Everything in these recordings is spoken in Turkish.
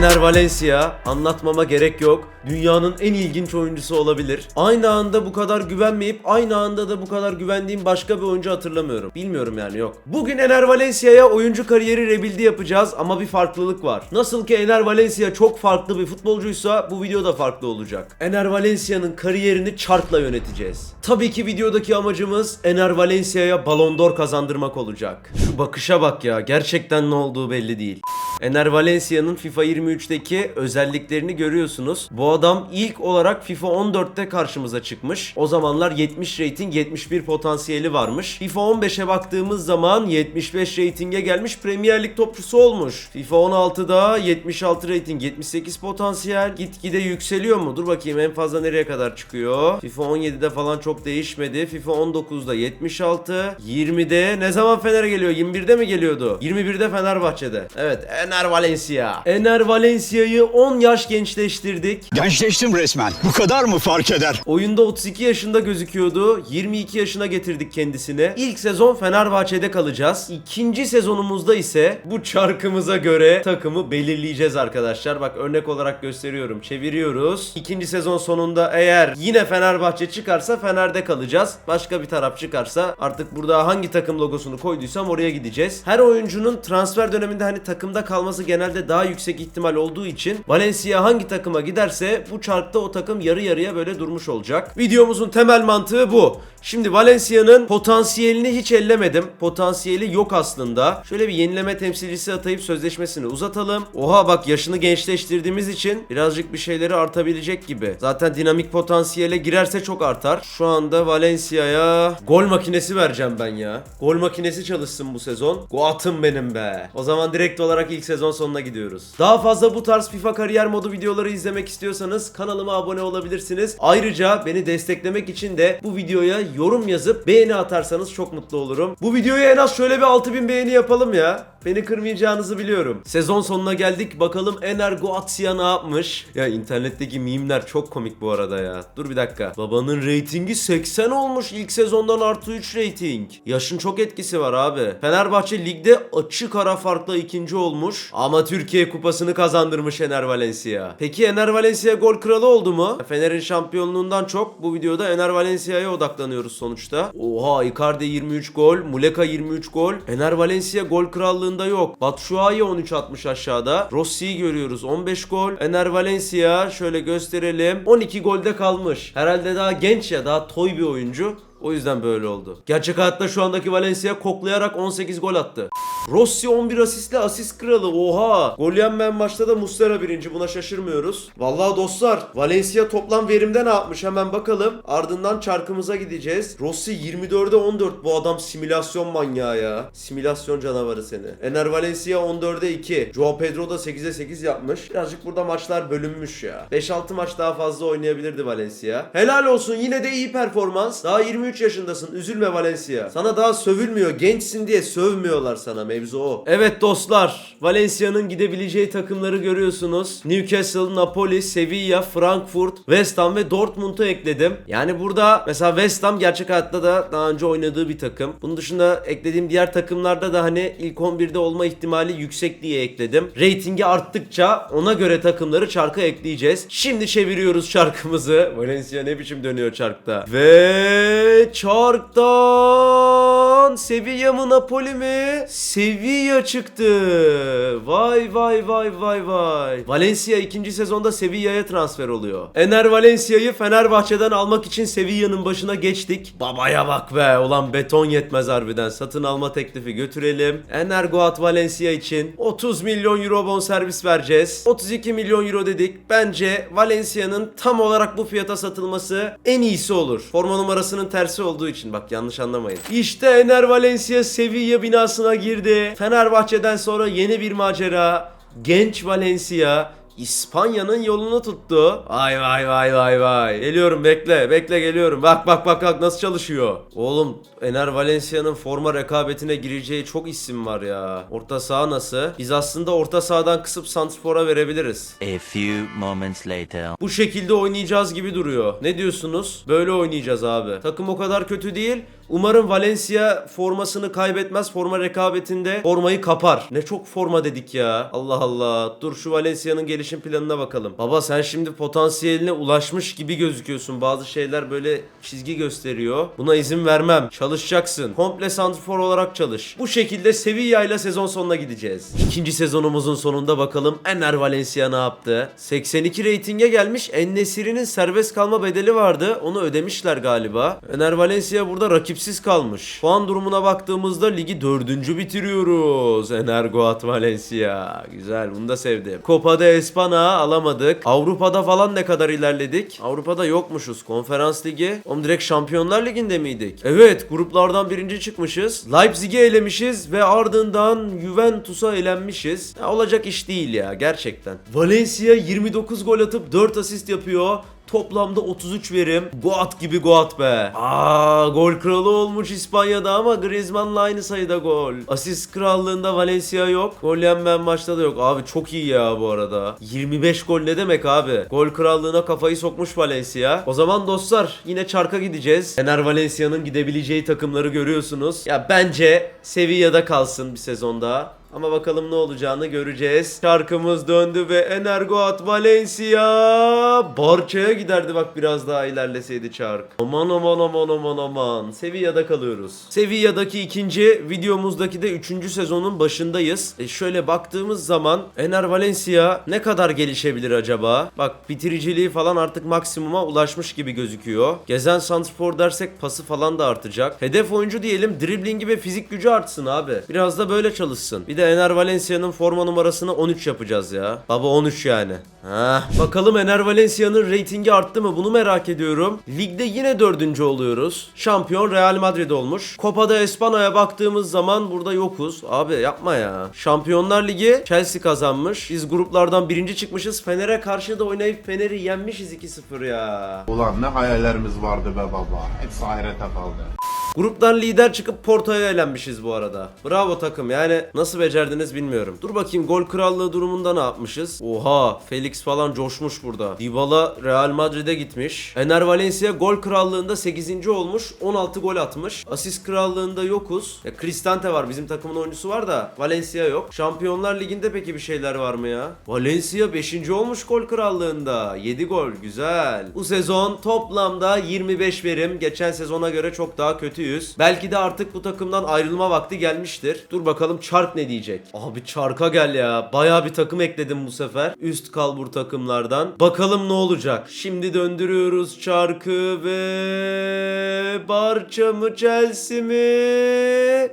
Ener Valencia anlatmama gerek yok. Dünyanın en ilginç oyuncusu olabilir. Aynı anda bu kadar güvenmeyip aynı anda da bu kadar güvendiğim başka bir oyuncu hatırlamıyorum. Bilmiyorum yani yok. Bugün Ener Valencia'ya oyuncu kariyeri rebuild'i yapacağız ama bir farklılık var. Nasıl ki Ener Valencia çok farklı bir futbolcuysa bu video da farklı olacak. Ener Valencia'nın kariyerini çarkla yöneteceğiz. Tabii ki videodaki amacımız Ener Valencia'ya Ballon d'Or kazandırmak olacak. Şu bakışa bak ya gerçekten ne olduğu belli değil. Ener Valencia'nın FIFA 23'teki özelliklerini görüyorsunuz. Bu adam ilk olarak FIFA 14'te karşımıza çıkmış. O zamanlar 70 rating 71 potansiyeli varmış. FIFA 15'e baktığımız zaman 75 ratinge gelmiş Premier Lig topçusu olmuş. FIFA 16'da 76 rating 78 potansiyel. Gitgide yükseliyor mu? Dur bakayım en fazla nereye kadar çıkıyor? FIFA 17'de falan çok değişmedi. FIFA 19'da 76. 20'de ne zaman Fener'e geliyor? 21'de mi geliyordu? 21'de Fenerbahçe'de. Evet Ener Valencia. Ener Valencia'yı 10 yaş gençleştirdik. Gençleştim resmen. Bu kadar mı fark eder? Oyunda 32 yaşında gözüküyordu. 22 yaşına getirdik kendisini. İlk sezon Fenerbahçe'de kalacağız. İkinci sezonumuzda ise bu çarkımıza göre takımı belirleyeceğiz arkadaşlar. Bak örnek olarak gösteriyorum. Çeviriyoruz. İkinci sezon sonunda eğer yine Fenerbahçe çıkarsa Fener'de kalacağız. Başka bir taraf çıkarsa artık burada hangi takım logosunu koyduysam oraya gideceğiz. Her oyuncunun transfer döneminde hani takımda kalması genelde daha yüksek ihtimal olduğu için Valencia hangi takıma giderse bu çarkta o takım yarı yarıya böyle durmuş olacak. Videomuzun temel mantığı bu. Şimdi Valencia'nın potansiyelini hiç ellemedim. Potansiyeli yok aslında. Şöyle bir yenileme temsilcisi atayıp sözleşmesini uzatalım. Oha bak yaşını gençleştirdiğimiz için birazcık bir şeyleri artabilecek gibi. Zaten dinamik potansiyele girerse çok artar. Şu anda Valencia'ya gol makinesi vereceğim ben ya. Gol makinesi çalışsın bu sezon. Goat'ım benim be. O zaman direkt olarak ilk sezon sonuna gidiyoruz. Daha fazla bu tarz FIFA kariyer modu videoları izlemek istiyorsanız kanalıma abone olabilirsiniz. Ayrıca beni desteklemek için de bu videoya yorum yazıp beğeni atarsanız çok mutlu olurum. Bu videoya en az şöyle bir 6000 beğeni yapalım ya. Beni kırmayacağınızı biliyorum. Sezon sonuna geldik. Bakalım Ener Goatia ne yapmış? Ya internetteki mimler çok komik bu arada ya. Dur bir dakika. Babanın reytingi 80 olmuş ilk sezondan artı 3 reyting. Yaşın çok etkisi var abi. Fenerbahçe ligde açık ara farkla ikinci olmuş. Ama Türkiye kupasını kazandırmış Ener Valencia. Peki Ener Valencia gol kralı oldu mu? Fener'in şampiyonluğundan çok bu videoda Ener Valencia'ya odaklanıyoruz sonuçta. Oha Icardi 23 gol, Muleka 23 gol. Ener Valencia gol krallığında yok. Batshuayi 13 atmış aşağıda. Rossi'yi görüyoruz 15 gol. Ener Valencia şöyle gösterelim. 12 golde kalmış. Herhalde daha genç ya daha toy bir oyuncu. O yüzden böyle oldu. Gerçek hayatta şu andaki Valencia koklayarak 18 gol attı. Rossi 11 asistle asist kralı. Oha. Gol yenmeyen maçta da Muslera birinci. Buna şaşırmıyoruz. Vallahi dostlar Valencia toplam verimde ne yapmış hemen bakalım. Ardından çarkımıza gideceğiz. Rossi 24'e 14. Bu adam simülasyon manyağı ya. Simülasyon canavarı seni. Ener Valencia 14'e 2. Joao Pedro da 8'e 8 yapmış. Birazcık burada maçlar bölünmüş ya. 5-6 maç daha fazla oynayabilirdi Valencia. Helal olsun yine de iyi performans. Daha 23 yaşındasın. Üzülme Valencia. Sana daha sövülmüyor. Gençsin diye sövmüyorlar sana. Mevzu o. Evet dostlar. Valencia'nın gidebileceği takımları görüyorsunuz. Newcastle, Napoli, Sevilla, Frankfurt, West Ham ve Dortmund'u ekledim. Yani burada mesela West Ham gerçek hayatta da daha önce oynadığı bir takım. Bunun dışında eklediğim diğer takımlarda da hani ilk 11'de olma ihtimali yüksek diye ekledim. Ratingi arttıkça ona göre takımları çarka ekleyeceğiz. Şimdi çeviriyoruz çarkımızı. Valencia ne biçim dönüyor çarkta. Ve çarktan Sevilla mı Napoli mi? Sevilla çıktı. Vay vay vay vay vay. Valencia ikinci sezonda Sevilla'ya transfer oluyor. Ener Valencia'yı Fenerbahçe'den almak için Sevilla'nın başına geçtik. Babaya bak be. Ulan beton yetmez harbiden. Satın alma teklifi götürelim. Ener Goat Valencia için 30 milyon euro bonservis vereceğiz. 32 milyon euro dedik. Bence Valencia'nın tam olarak bu fiyata satılması en iyisi olur. Forma numarasının tersi olduğu için bak yanlış anlamayın. İşte Ener Valencia Sevilla binasına girdi. Fenerbahçe'den sonra yeni bir macera. Genç Valencia İspanya'nın yolunu tuttu. Vay vay vay vay vay. Geliyorum bekle bekle geliyorum. Bak bak bak bak nasıl çalışıyor. Oğlum Ener Valencia'nın forma rekabetine gireceği çok isim var ya. Orta saha nasıl? Biz aslında orta sahadan kısıp Santrfor'a verebiliriz. A few moments later. Bu şekilde oynayacağız gibi duruyor. Ne diyorsunuz? Böyle oynayacağız abi. Takım o kadar kötü değil. Umarım Valencia formasını kaybetmez. Forma rekabetinde formayı kapar. Ne çok forma dedik ya. Allah Allah. Dur şu Valencia'nın gelişim planına bakalım. Baba sen şimdi potansiyeline ulaşmış gibi gözüküyorsun. Bazı şeyler böyle çizgi gösteriyor. Buna izin vermem. Çalışacaksın. Komple santrfor olarak çalış. Bu şekilde Sevilla ile sezon sonuna gideceğiz. İkinci sezonumuzun sonunda bakalım Ener Valencia ne yaptı? 82 reytinge gelmiş. Ennesiri'nin serbest kalma bedeli vardı. Onu ödemişler galiba. Ener Valencia burada rakipsiz kalmış. Puan durumuna baktığımızda ligi dördüncü bitiriyoruz. Ener Goat Valencia. Güzel bunu da sevdim. Copa de Espana alamadık. Avrupa'da falan ne kadar ilerledik? Avrupa'da yokmuşuz. Konferans ligi. Oğlum direkt Şampiyonlar Ligi'nde miydik? Evet gruplardan birinci çıkmışız. Leipzig'i elemişiz ve ardından Juventus'a elenmişiz. Ya, olacak iş değil ya gerçekten. Valencia 29 gol atıp 4 asist yapıyor. Toplamda 33 verim. Goat gibi Goat be. Aa gol kralı olmuş İspanya'da ama Griezmann'la aynı sayıda gol. Asist krallığında Valencia yok. Gol yenmeyen maçta da yok. Abi çok iyi ya bu arada. 25 gol ne demek abi? Gol krallığına kafayı sokmuş Valencia. O zaman dostlar yine çarka gideceğiz. Fener Valencia'nın gidebileceği takımları görüyorsunuz. Ya bence Sevilla'da kalsın bir sezon daha. Ama bakalım ne olacağını göreceğiz. Şarkımız döndü ve Energoat Valencia Barça'ya giderdi bak biraz daha ilerleseydi çark. Aman aman aman aman aman. Sevilla'da kalıyoruz. Sevilla'daki ikinci videomuzdaki de üçüncü sezonun başındayız. E şöyle baktığımız zaman Ener Valencia ne kadar gelişebilir acaba? Bak bitiriciliği falan artık maksimuma ulaşmış gibi gözüküyor. Gezen Santrfor dersek pası falan da artacak. Hedef oyuncu diyelim driblingi ve fizik gücü artsın abi. Biraz da böyle çalışsın. Bir de Ener Valencia'nın forma numarasını 13 yapacağız ya. Baba 13 yani. Ha. Bakalım Ener Valencia'nın reytingi arttı mı bunu merak ediyorum. Ligde yine dördüncü oluyoruz. Şampiyon Real Madrid olmuş. Copa'da Espana'ya baktığımız zaman burada yokuz. Abi yapma ya. Şampiyonlar Ligi Chelsea kazanmış. Biz gruplardan birinci çıkmışız. Fener'e karşı da oynayıp Fener'i yenmişiz 2-0 ya. Ulan ne hayallerimiz vardı be baba. Hepsi ahirete kaldı. Gruptan lider çıkıp Porto'ya elenmişiz bu arada. Bravo takım yani nasıl becerdiniz bilmiyorum. Dur bakayım gol krallığı durumunda ne yapmışız? Oha Felix falan coşmuş burada. Dybala Real Madrid'e gitmiş. Ener Valencia gol krallığında 8. olmuş. 16 gol atmış. Asist krallığında yokuz. Ya Cristante var bizim takımın oyuncusu var da Valencia yok. Şampiyonlar Ligi'nde peki bir şeyler var mı ya? Valencia 5. olmuş gol krallığında. 7 gol güzel. Bu sezon toplamda 25 verim. Geçen sezona göre çok daha kötüyüz. Belki de artık bu takımdan ayrılma vakti gelmiştir. Dur bakalım Çark ne diyecek? Abi Çark'a gel ya. Baya bir takım ekledim bu sefer. Üst kalbur takımlardan. Bakalım ne olacak. Şimdi döndürüyoruz Çark'ı ve... Barça mı Chelsea mi?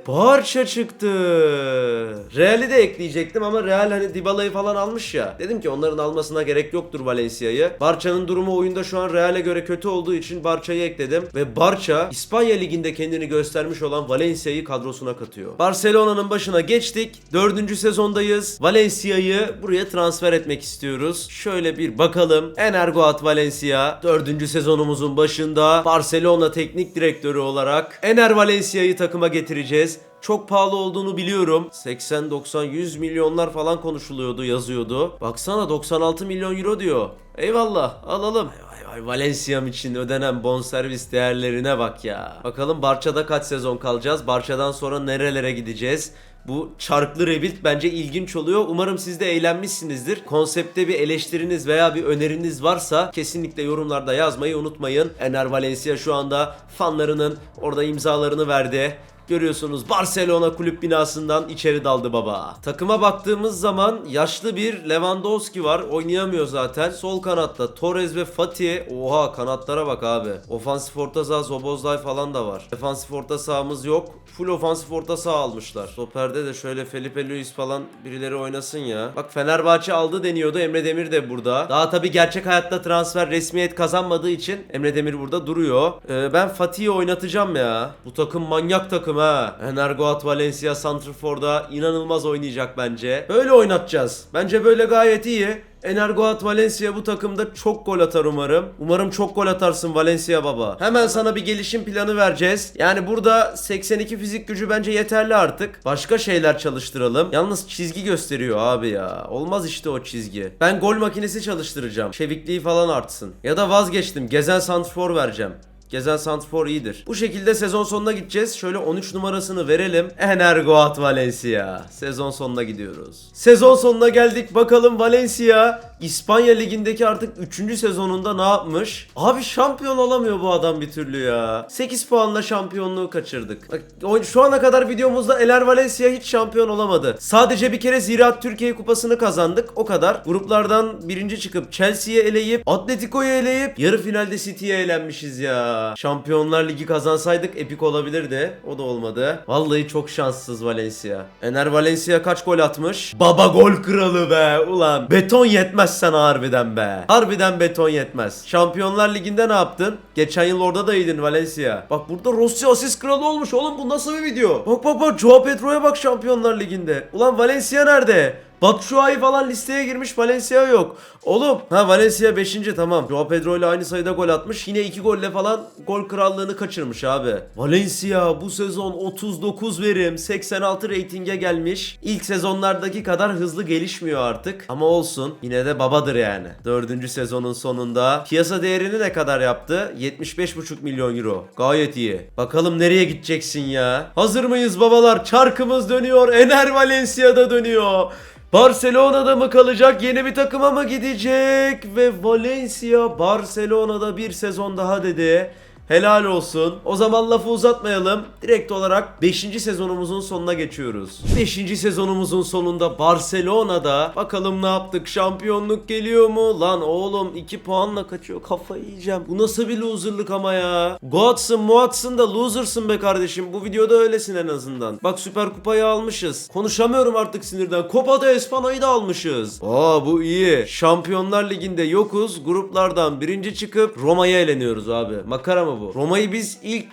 Barça çıktı. Real'i de ekleyecektim ama Real hani Dybala'yı falan almış ya. Dedim ki onların almasına gerek yoktur Valencia'yı. Barça'nın durumu oyunda şu an Real'e göre kötü olduğu için Barça'yı ekledim. Ve Barça İspanya Ligi'nde kendini göstermiş olan Valencia'yı kadrosuna katıyor. Barcelona'nın başına geçtik. Dördüncü sezondayız. Valencia'yı buraya transfer etmek istiyoruz. Şöyle bir bakalım. Energoat Valencia dördüncü sezonumuzun başında Barcelona teknik direktörü olarak Ener Valencia'yı takıma getireceğiz. Çok pahalı olduğunu biliyorum. 80, 90, 100 milyonlar falan konuşuluyordu, yazıyordu. Baksana 96 milyon euro diyor. Eyvallah, alalım. Vay vay Valencia'm için ödenen bonservis değerlerine bak ya. Bakalım Barça'da kaç sezon kalacağız? Barça'dan sonra nerelere gideceğiz? Bu çarklı rebuild bence ilginç oluyor. Umarım siz de eğlenmişsinizdir. Konsepte bir eleştiriniz veya bir öneriniz varsa kesinlikle yorumlarda yazmayı unutmayın. Ener Valencia şu anda fanlarının orada imzalarını verdi. Görüyorsunuz Barcelona kulüp binasından içeri daldı baba. Takıma baktığımız zaman yaşlı bir Lewandowski var. Oynayamıyor zaten. Sol kanatta Torres ve Fatih. Oha kanatlara bak abi. Ofansif orta saha Zobozlay falan da var. Defansif orta sahamız yok. Full ofansif orta saha almışlar. Stoper'de de şöyle Felipe Luis falan birileri oynasın ya. Bak Fenerbahçe aldı deniyordu. Emre Demir de burada. Daha tabii gerçek hayatta transfer resmiyet kazanmadığı için Emre Demir burada duruyor. Ee, ben Fatih'i oynatacağım ya. Bu takım manyak takım ha. Energoat Valencia Santrfor'da inanılmaz oynayacak bence. Böyle oynatacağız. Bence böyle gayet iyi. Energoat Valencia bu takımda çok gol atar umarım. Umarım çok gol atarsın Valencia baba. Hemen sana bir gelişim planı vereceğiz. Yani burada 82 fizik gücü bence yeterli artık. Başka şeyler çalıştıralım. Yalnız çizgi gösteriyor abi ya. Olmaz işte o çizgi. Ben gol makinesi çalıştıracağım. Çevikliği falan artsın. Ya da vazgeçtim. Gezen santrfor vereceğim. Gezen Santrfor iyidir. Bu şekilde sezon sonuna gideceğiz. Şöyle 13 numarasını verelim. Energoat Valencia. Sezon sonuna gidiyoruz. Sezon sonuna geldik. Bakalım Valencia İspanya Ligi'ndeki artık 3. sezonunda ne yapmış? Abi şampiyon olamıyor bu adam bir türlü ya. 8 puanla şampiyonluğu kaçırdık. Şu ana kadar videomuzda Eler Valencia hiç şampiyon olamadı. Sadece bir kere Ziraat Türkiye Kupası'nı kazandık. O kadar. Gruplardan birinci çıkıp Chelsea'yi eleyip Atletico'yu eleyip yarı finalde City'ye elenmişiz ya. Şampiyonlar Ligi kazansaydık epik olabilirdi. O da olmadı. Vallahi çok şanssız Valencia. Ener Valencia kaç gol atmış? Baba gol kralı be. Ulan beton yetmez sana harbiden be. Harbiden beton yetmez. Şampiyonlar Ligi'nde ne yaptın? Geçen yıl orada da iyiydin Valencia. Bak burada Rossi asist kralı olmuş oğlum bu nasıl bir video? Bak bak bak Joao Pedro'ya bak Şampiyonlar Ligi'nde. Ulan Valencia nerede? Batshuayi falan listeye girmiş Valencia yok. Oğlum ha Valencia 5. tamam. Joao Pedro ile aynı sayıda gol atmış. Yine 2 golle falan gol krallığını kaçırmış abi. Valencia bu sezon 39 verim 86 reytinge gelmiş. İlk sezonlardaki kadar hızlı gelişmiyor artık. Ama olsun yine de babadır yani. 4. sezonun sonunda piyasa değerini ne kadar yaptı? 75,5 milyon euro. Gayet iyi. Bakalım nereye gideceksin ya? Hazır mıyız babalar? Çarkımız dönüyor. Ener Valencia'da dönüyor. Barcelona'da mı kalacak? Yeni bir takıma mı gidecek? Ve Valencia Barcelona'da bir sezon daha dedi. Helal olsun. O zaman lafı uzatmayalım. Direkt olarak 5. sezonumuzun sonuna geçiyoruz. 5. sezonumuzun sonunda Barcelona'da bakalım ne yaptık? Şampiyonluk geliyor mu? Lan oğlum 2 puanla kaçıyor. Kafayı yiyeceğim. Bu nasıl bir loserlık ama ya? Goatsın muatsın da losersın be kardeşim. Bu videoda öylesin en azından. Bak Süper Kupayı almışız. Konuşamıyorum artık sinirden. Copa de Espana'yı da almışız. Aa bu iyi. Şampiyonlar Ligi'nde yokuz. Gruplardan birinci çıkıp Roma'ya eleniyoruz abi. Makara mı bu? Roma'yı biz ilk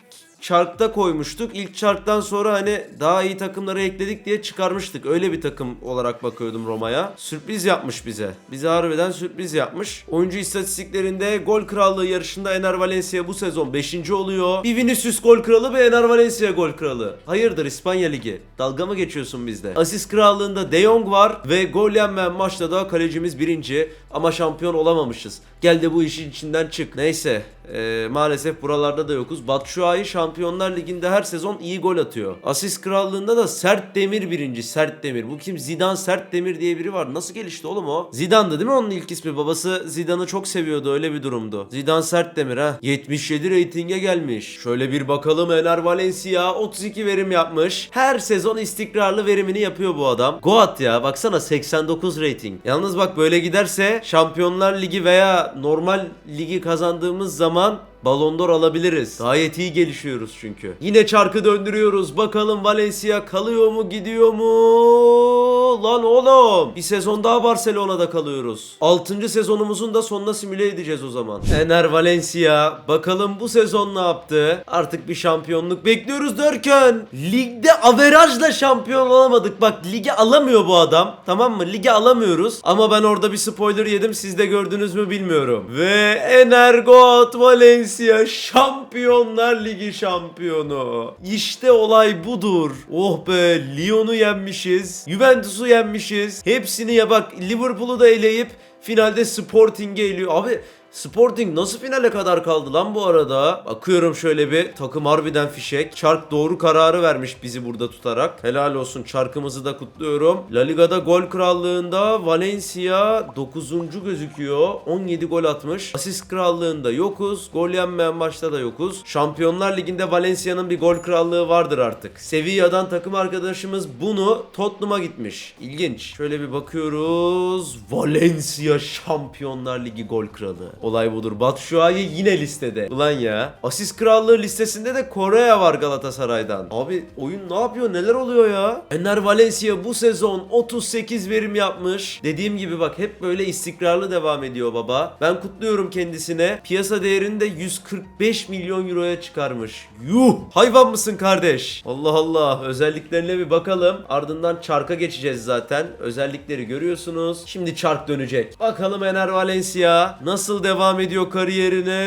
çarkta koymuştuk. İlk çarktan sonra hani daha iyi takımları ekledik diye çıkarmıştık. Öyle bir takım olarak bakıyordum Roma'ya. Sürpriz yapmış bize. Bize harbiden sürpriz yapmış. Oyuncu istatistiklerinde gol krallığı yarışında Ener Valencia bu sezon 5. oluyor. Bir Vinicius gol kralı bir Ener Valencia gol kralı. Hayırdır İspanya Ligi? Dalga mı geçiyorsun bizde? Asist krallığında De Jong var ve gol yenmeyen maçta da kalecimiz birinci. Ama şampiyon olamamışız. Gel de bu işin içinden çık. Neyse. Ee, maalesef buralarda da yokuz. Batshuayi Şampiyonlar Ligi'nde her sezon iyi gol atıyor. Asist krallığında da Sert Demir birinci. Sert Demir. Bu kim? Zidane Sert Demir diye biri var. Nasıl gelişti oğlum o? Zidane'dı değil mi onun ilk ismi? Babası Zidane'ı çok seviyordu. Öyle bir durumdu. Zidane Sert Demir ha. 77 reytinge gelmiş. Şöyle bir bakalım. Ener Valencia 32 verim yapmış. Her sezon istikrarlı verimini yapıyor bu adam. Goat ya. Baksana 89 rating. Yalnız bak böyle giderse Şampiyonlar Ligi veya normal ligi kazandığımız zaman zaman Ballon d'Or alabiliriz. Gayet iyi gelişiyoruz çünkü. Yine çarkı döndürüyoruz. Bakalım Valencia kalıyor mu gidiyor mu? Lan oğlum. Bir sezon daha Barcelona'da kalıyoruz. 6. sezonumuzun da sonuna simüle edeceğiz o zaman. Ener Valencia. Bakalım bu sezon ne yaptı? Artık bir şampiyonluk bekliyoruz derken ligde averajla şampiyon olamadık. Bak ligi alamıyor bu adam. Tamam mı? Ligi alamıyoruz. Ama ben orada bir spoiler yedim. Siz de gördünüz mü bilmiyorum. Ve Energot Valencia Şampiyonlar Ligi şampiyonu. İşte olay budur. Oh be Lyon'u yenmişiz. Juventus'u yenmişiz. Hepsini ya bak Liverpool'u da eleyip finalde Sporting'e eliyor. Abi Sporting nasıl finale kadar kaldı lan bu arada? Bakıyorum şöyle bir takım harbiden fişek. Çark doğru kararı vermiş bizi burada tutarak. Helal olsun çarkımızı da kutluyorum. La Liga'da gol krallığında Valencia 9. gözüküyor. 17 gol atmış. Asist krallığında yokuz. Gol yenmeyen maçta da yokuz. Şampiyonlar Ligi'nde Valencia'nın bir gol krallığı vardır artık. Sevilla'dan takım arkadaşımız bunu Tottenham'a gitmiş. İlginç. Şöyle bir bakıyoruz. Valencia Şampiyonlar Ligi gol kralı. Olay budur. Batshuayi yine listede. Ulan ya. Asist krallığı listesinde de Korea var Galatasaray'dan. Abi oyun ne yapıyor? Neler oluyor ya? Ener Valencia bu sezon 38 verim yapmış. Dediğim gibi bak hep böyle istikrarlı devam ediyor baba. Ben kutluyorum kendisine. Piyasa değerini de 145 milyon euroya çıkarmış. Yuh! Hayvan mısın kardeş? Allah Allah. Özelliklerine bir bakalım. Ardından çarka geçeceğiz zaten. Özellikleri görüyorsunuz. Şimdi çark dönecek. Bakalım Ener Valencia nasıl devam ediyor kariyerine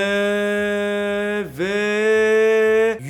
ve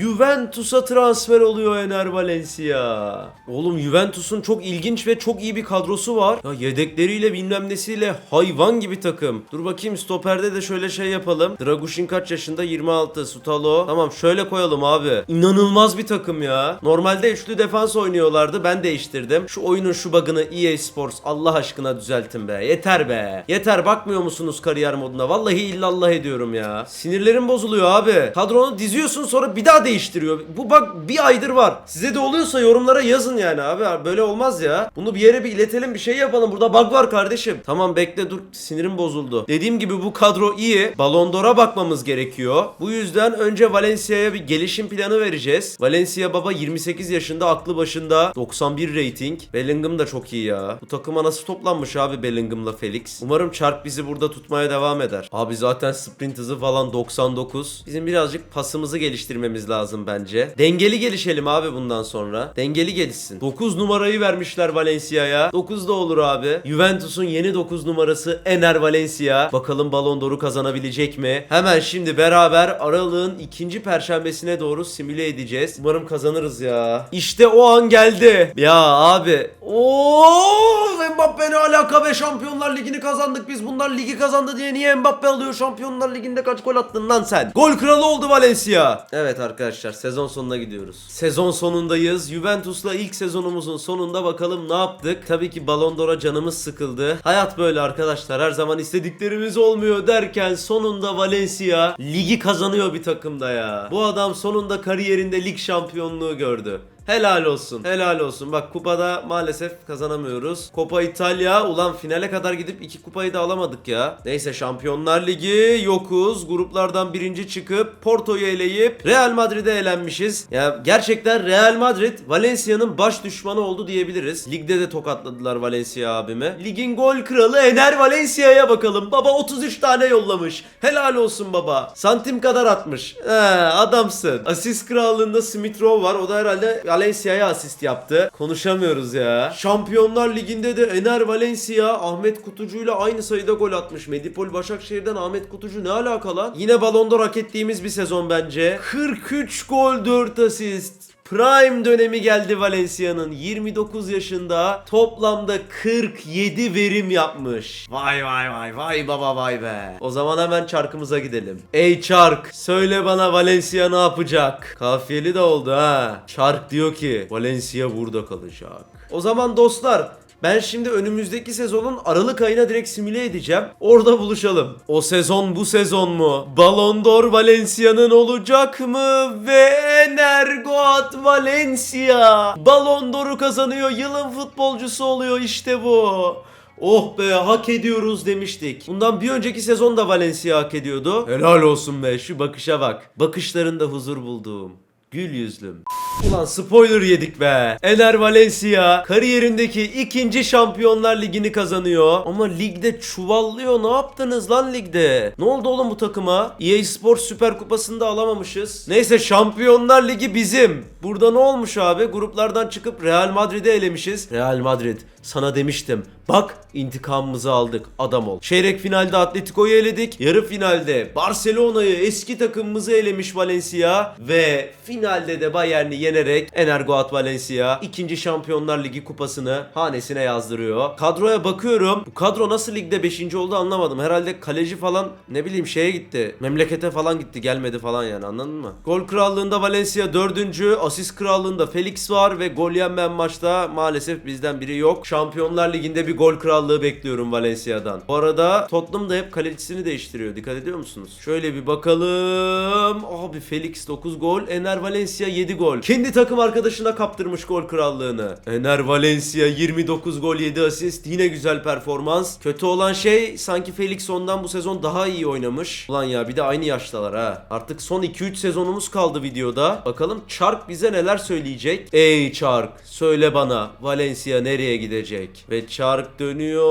Juventus'a transfer oluyor Ener Valencia. Oğlum Juventus'un çok ilginç ve çok iyi bir kadrosu var. Ya yedekleriyle bilmem nesiyle hayvan gibi takım. Dur bakayım stoperde de şöyle şey yapalım. Dragushin kaç yaşında? 26. Sutalo. Tamam şöyle koyalım abi. İnanılmaz bir takım ya. Normalde üçlü defans oynuyorlardı. Ben değiştirdim. Şu oyunun şu bug'ını EA Sports Allah aşkına düzeltin be. Yeter be. Yeter bakmıyor musunuz kariyer moduna? Vallahi illallah ediyorum ya. Sinirlerim bozuluyor abi. Kadronu diziyorsun sonra bir daha değiştiriyor. Bu bak bir aydır var. Size de oluyorsa yorumlara yazın yani abi. Böyle olmaz ya. Bunu bir yere bir iletelim bir şey yapalım. Burada bug var kardeşim. Tamam bekle dur sinirim bozuldu. Dediğim gibi bu kadro iyi. Ballon d'Or'a bakmamız gerekiyor. Bu yüzden önce Valencia'ya bir gelişim planı vereceğiz. Valencia baba 28 yaşında aklı başında 91 rating. Bellingham da çok iyi ya. Bu takıma nasıl toplanmış abi Bellingham'la Felix? Umarım Çark bizi burada tutmaya devam eder. Abi zaten sprint hızı falan 99. Bizim birazcık pasımızı geliştirmemiz lazım bence. Dengeli gelişelim abi bundan sonra. Dengeli gelişsin. 9 numarayı vermişler Valencia'ya. 9 da olur abi. Juventus'un yeni 9 numarası Ener Valencia. Bakalım Ballon d'Or'u kazanabilecek mi? Hemen şimdi beraber aralığın ikinci perşembesine doğru simüle edeceğiz. Umarım kazanırız ya. İşte o an geldi. Ya abi. Oo Mbappe ne alaka be Şampiyonlar Ligi'ni kazandık biz. Bunlar ligi kazandı diye niye Mbappe alıyor? Şampiyonlar Ligi'nde kaç gol attın lan sen? Gol kralı oldu Valencia. Evet arkadaşlar sezon sonuna gidiyoruz. Sezon sonundayız. Juventus'la ilk sezonumuzun sonunda bakalım ne yaptık? Tabii ki Ballon d'Or'a canımız sıkıldı. Hayat böyle arkadaşlar. Her zaman istediklerimiz olmuyor derken sonunda Valencia ligi kazanıyor bir takımda ya. Bu adam sonunda kariyerinde lig şampiyonluğu gördü. Helal olsun. Helal olsun. Bak kupada maalesef kazanamıyoruz. Copa İtalya ulan finale kadar gidip iki kupayı da alamadık ya. Neyse Şampiyonlar Ligi yokuz. Gruplardan birinci çıkıp Porto'yu eleyip Real Madrid'e elenmişiz. Ya gerçekten Real Madrid Valencia'nın baş düşmanı oldu diyebiliriz. Ligde de tokatladılar Valencia abimi. Ligin gol kralı Ener Valencia'ya bakalım. Baba 33 tane yollamış. Helal olsun baba. Santim kadar atmış. He, adamsın. Asist krallığında Smith Rowe var. O da herhalde Valencia'ya asist yaptı. Konuşamıyoruz ya. Şampiyonlar Ligi'nde de Ener Valencia Ahmet Kutucu'yla aynı sayıda gol atmış. Medipol Başakşehir'den Ahmet Kutucu ne alaka lan? Yine Ballon d'Or hak ettiğimiz bir sezon bence. 43 gol 4 asist. Prime dönemi geldi Valencia'nın. 29 yaşında toplamda 47 verim yapmış. Vay vay vay vay baba vay be. O zaman hemen çarkımıza gidelim. Ey çark söyle bana Valencia ne yapacak? Kafiyeli de oldu ha. Çark diyor ki Valencia burada kalacak. O zaman dostlar ben şimdi önümüzdeki sezonun Aralık ayına direkt simüle edeceğim. Orada buluşalım. O sezon bu sezon mu? Ballon d'Or Valencia'nın olacak mı? Ve Energot Valencia Ballon d'Or'u kazanıyor. Yılın futbolcusu oluyor işte bu. Oh be hak ediyoruz demiştik. Bundan bir önceki sezon da Valencia hak ediyordu. Helal olsun be şu bakışa bak. Bakışlarında huzur bulduğum. Gül yüzlüm. Ulan spoiler yedik be. Ener Valencia kariyerindeki ikinci Şampiyonlar Ligi'ni kazanıyor. Ama ligde çuvallıyor. Ne yaptınız lan ligde? Ne oldu oğlum bu takıma? EA Sports Süper Kupası'nda alamamışız. Neyse Şampiyonlar Ligi bizim. Burada ne olmuş abi? Gruplardan çıkıp Real Madrid'e elemişiz. Real Madrid sana demiştim. Bak intikamımızı aldık. Adam ol. Çeyrek finalde Atletico'yu eledik. Yarı finalde Barcelona'yı eski takımımızı elemiş Valencia. Ve finalde de Bayern'i yenerek Energoat Valencia ikinci Şampiyonlar Ligi kupasını hanesine yazdırıyor. Kadroya bakıyorum. Bu kadro nasıl ligde 5. oldu anlamadım. Herhalde kaleci falan ne bileyim şeye gitti. Memlekete falan gitti gelmedi falan yani anladın mı? Gol krallığında Valencia 4. Asist krallığında Felix var ve gol yenmeyen maçta maalesef bizden biri yok. Şampiyonlar Ligi'nde bir gol krallığı bekliyorum Valencia'dan. Bu arada Tottenham da hep kalecisini değiştiriyor. Dikkat ediyor musunuz? Şöyle bir bakalım. Abi Felix 9 gol. Ener Valencia 7 gol. Kendi takım arkadaşına kaptırmış gol krallığını. Ener Valencia 29 gol 7 asist. Yine güzel performans. Kötü olan şey sanki Felix ondan bu sezon daha iyi oynamış. Ulan ya bir de aynı yaştalar ha. Artık son 2-3 sezonumuz kaldı videoda. Bakalım Çark bize neler söyleyecek. Ey Çark söyle bana Valencia nereye gidecek? Ve Çark dönüyor.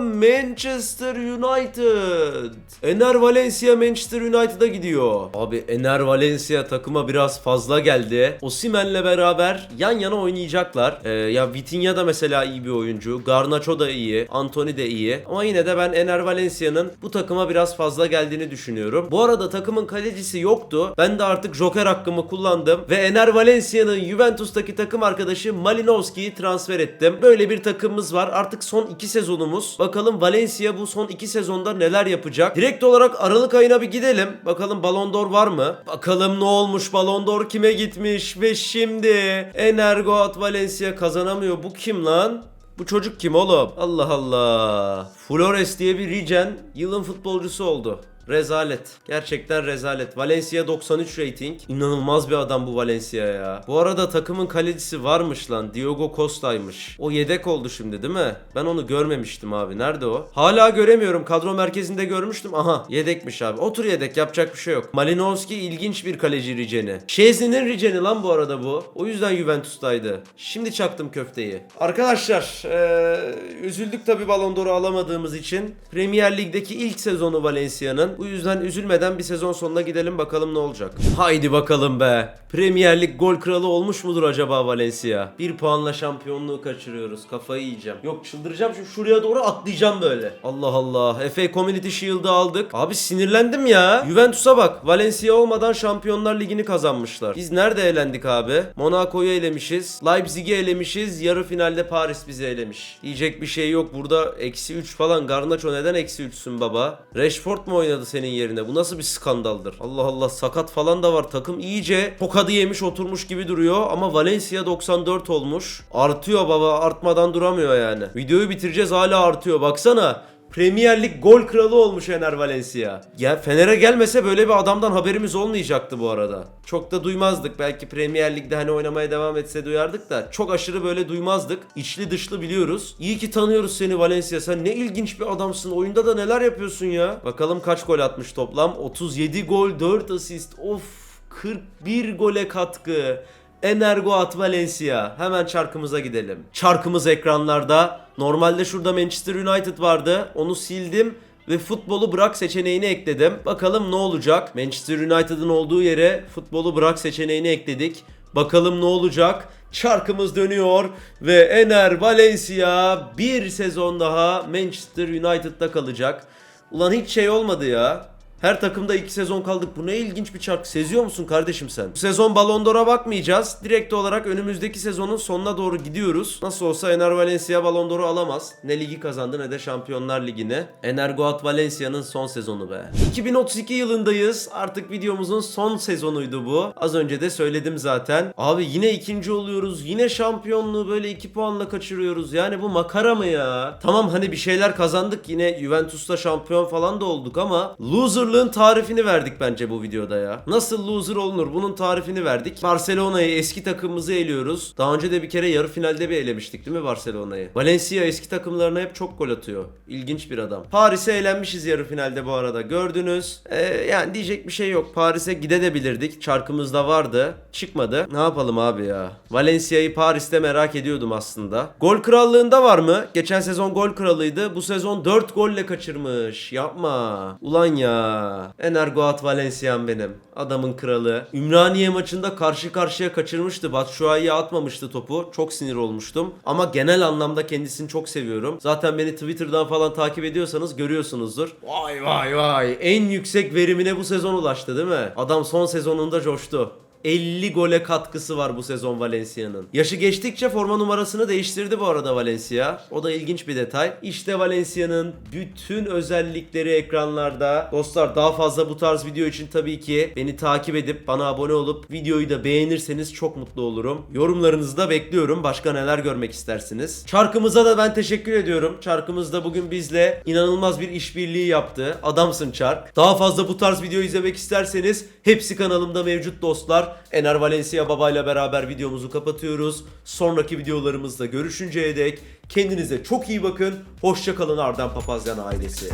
Manchester United. Ener Valencia Manchester United'a gidiyor. Abi Ener Valencia takıma biraz fazla geldi. Osimhen'le beraber yan yana oynayacaklar. Ee, ya Vitinha da mesela iyi bir oyuncu. Garnacho da iyi. Anthony de iyi. Ama yine de ben Ener Valencia'nın bu takıma biraz fazla geldiğini düşünüyorum. Bu arada takımın kalecisi yoktu. Ben de artık Joker hakkımı kullandım ve Ener Valencia'nın Juventus'taki takım arkadaşı Malinowski'yi transfer ettim. Böyle bir takımımız var. Artık son 2 sezonumuz. Bakalım Valencia bu son 2 sezonda neler yapacak? Direkt olarak Aralık ayına bir gidelim. Bakalım Ballon d'Or var mı? Bakalım ne olmuş Ballon d'Or kime gitmiş? Ve şimdi Energoat Valencia kazanamıyor. Bu kim lan? Bu çocuk kim oğlum? Allah Allah. Flores diye bir Regen yılın futbolcusu oldu. Rezalet. Gerçekten rezalet. Valencia 93 rating. İnanılmaz bir adam bu Valencia ya. Bu arada takımın kalecisi varmış lan. Diogo Costa'ymış. O yedek oldu şimdi değil mi? Ben onu görmemiştim abi. Nerede o? Hala göremiyorum. Kadro merkezinde görmüştüm. Aha yedekmiş abi. Otur yedek yapacak bir şey yok. Malinowski ilginç bir kaleci Rigen'i. Şezi'nin Rigen'i lan bu arada bu. O yüzden Juventus'taydı. Şimdi çaktım köfteyi. Arkadaşlar eee, üzüldük tabi Ballon d'Or'u alamadığımız için. Premier Lig'deki ilk sezonu Valencia'nın. Bu yüzden üzülmeden bir sezon sonuna gidelim bakalım ne olacak. Haydi bakalım be. Premier Lig gol kralı olmuş mudur acaba Valencia? Bir puanla şampiyonluğu kaçırıyoruz. Kafayı yiyeceğim. Yok çıldıracağım şu şuraya doğru atlayacağım böyle. Allah Allah. FA Community Shield'ı aldık. Abi sinirlendim ya. Juventus'a bak. Valencia olmadan Şampiyonlar Ligi'ni kazanmışlar. Biz nerede elendik abi? Monaco'yu elemişiz. Leipzig'i elemişiz. Yarı finalde Paris bizi elemiş. Diyecek bir şey yok. Burada eksi 3 falan. Garnacho neden eksi 3'sün baba? Rashford mu oynadı senin yerine? Bu nasıl bir skandaldır? Allah Allah sakat falan da var. Takım iyice tokadı yemiş oturmuş gibi duruyor. Ama Valencia 94 olmuş. Artıyor baba. Artmadan duramıyor yani. Videoyu bitireceğiz hala artıyor. Baksana. Premier Lig gol kralı olmuş Ener Valencia. Ya Fener'e gelmese böyle bir adamdan haberimiz olmayacaktı bu arada. Çok da duymazdık. Belki Premier Lig'de hani oynamaya devam etse duyardık da çok aşırı böyle duymazdık. İçli dışlı biliyoruz. İyi ki tanıyoruz seni Valencia. Sen ne ilginç bir adamsın. Oyunda da neler yapıyorsun ya. Bakalım kaç gol atmış toplam. 37 gol, 4 asist. Of 41 gole katkı. Energoat Valencia. Hemen çarkımıza gidelim. Çarkımız ekranlarda. Normalde şurada Manchester United vardı. Onu sildim ve futbolu bırak seçeneğini ekledim. Bakalım ne olacak? Manchester United'ın olduğu yere futbolu bırak seçeneğini ekledik. Bakalım ne olacak? Çarkımız dönüyor ve Ener Valencia bir sezon daha Manchester United'da kalacak. Ulan hiç şey olmadı ya. Her takımda iki sezon kaldık. Bu ne ilginç bir çark. Seziyor musun kardeşim sen? Bu sezon Ballon d'Or'a bakmayacağız. Direkt olarak önümüzdeki sezonun sonuna doğru gidiyoruz. Nasıl olsa Ener Valencia Ballon d'Or'u alamaz. Ne ligi kazandı ne de Şampiyonlar Ligi'ni. Energoat Valencia'nın son sezonu be. 2032 yılındayız. Artık videomuzun son sezonuydu bu. Az önce de söyledim zaten. Abi yine ikinci oluyoruz. Yine şampiyonluğu böyle iki puanla kaçırıyoruz. Yani bu makara mı ya? Tamam hani bir şeyler kazandık. Yine Juventus'ta şampiyon falan da olduk ama loserlığın tarifini verdik bence bu videoda ya. Nasıl loser olunur? Bunun tarifini verdik. Barcelona'yı eski takımımızı eliyoruz. Daha önce de bir kere yarı finalde bir elemiştik değil mi Barcelona'yı? Valencia eski takımlarına hep çok gol atıyor. İlginç bir adam. Paris'e elenmişiz yarı finalde bu arada. Gördünüz. Ee, yani diyecek bir şey yok. Paris'e gidebilirdik. Çarkımızda vardı. Çıkmadı. Ne yapalım abi ya? Valencia'yı Paris'te merak ediyordum aslında. Gol krallığında var mı? Geçen sezon gol kralıydı. Bu sezon 4 golle kaçırmış. Yapma. Ulan ya. Energoat Valencia'm benim. Adamın kralı. Ümraniye maçında karşı karşıya kaçırmıştı. Batshuayi'ye atmamıştı topu. Çok sinir olmuştum. Ama genel anlamda kendisini çok seviyorum. Zaten beni Twitter'dan falan takip ediyorsanız görüyorsunuzdur. Vay vay vay. En yüksek verimine bu sezon ulaştı değil mi? Adam son sezonunda coştu. 50 gole katkısı var bu sezon Valencia'nın. Yaşı geçtikçe forma numarasını değiştirdi bu arada Valencia. O da ilginç bir detay. İşte Valencia'nın bütün özellikleri ekranlarda. Dostlar daha fazla bu tarz video için tabii ki beni takip edip bana abone olup videoyu da beğenirseniz çok mutlu olurum. Yorumlarınızı da bekliyorum. Başka neler görmek istersiniz? Çarkımıza da ben teşekkür ediyorum. Çarkımız da bugün bizle inanılmaz bir işbirliği yaptı. Adamsın Çark. Daha fazla bu tarz video izlemek isterseniz hepsi kanalımda mevcut dostlar. Ener Valencia babayla beraber videomuzu kapatıyoruz. Sonraki videolarımızda görüşünceye dek kendinize çok iyi bakın. Hoşçakalın Arden Papazyan ailesi.